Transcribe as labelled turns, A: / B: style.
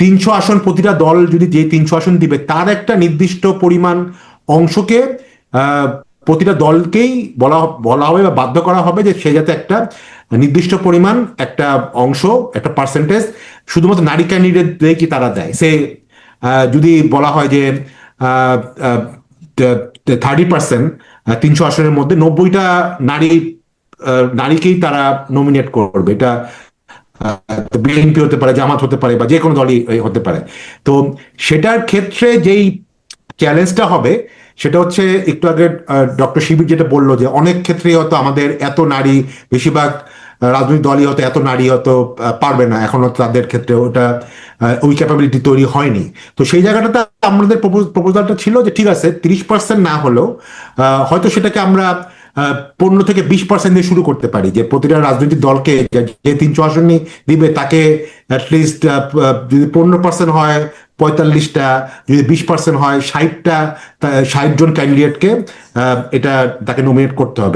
A: তিনশো আসন প্রতিটা দল যদি যে তিনশো আসন দিবে, তার একটা নির্দিষ্ট পরিমাণ অংশকে প্রতিটা দলকেই বলা বলা হবে বা বাধ্য করা হবে যে সে যাতে একটা নির্দিষ্ট পরিমাণ একটা অংশ, একটা পার্সেন্টেজ শুধুমাত্র নারী ক্যান্ডিডেট কি তারা দেয়। সে যদি বলা হয় যে থার্টি পার্সেন্ট তিনশো আসনের মধ্যে নব্বইটা নারী নারীকেই তারা নমিনেট করবে। এটা বিএনপি হতে পারে, জামাত হতে পারে বা যে কোনো দলই হতে পারে। তো সেটার ক্ষেত্রে যেই চ্যালেঞ্জটা হবে, সেটা হচ্ছে একটু আগে ডক্টর শিবির যেটা বলল যে অনেক ক্ষেত্রে হয়তো আমাদের এত নারী, বেশিরভাগ রাজনৈতিক দলই হয়তো এত নারী হয়তো পারবে না। এখনও তাদের ক্ষেত্রে ওটা ওই ক্যাপাবিলিটি তৈরি হয়নি। তো সেই জায়গাটাতে আমাদের প্রপোজালটা ছিল যে ঠিক আছে, তিরিশ পার্সেন্ট না হলেও হয়তো সেটাকে আমরা পনেরো থেকে বিশ পার্সেন্ট দিয়ে শুরু করতে পারি। যে প্রতিটা রাজনৈতিক দলকে যে- তিনশো আসনই দিবে, তাকে অ্যাটলিস্ট যদি পনেরো পার্সেন্ট হয়, পঁয়তাল্লিশটা, যদি বিশ পার্সেন্ট হয়, ষাটটা ষাট জন ক্যান্ডিডেটকে এটা তাকে নমিনেট করতে হবে।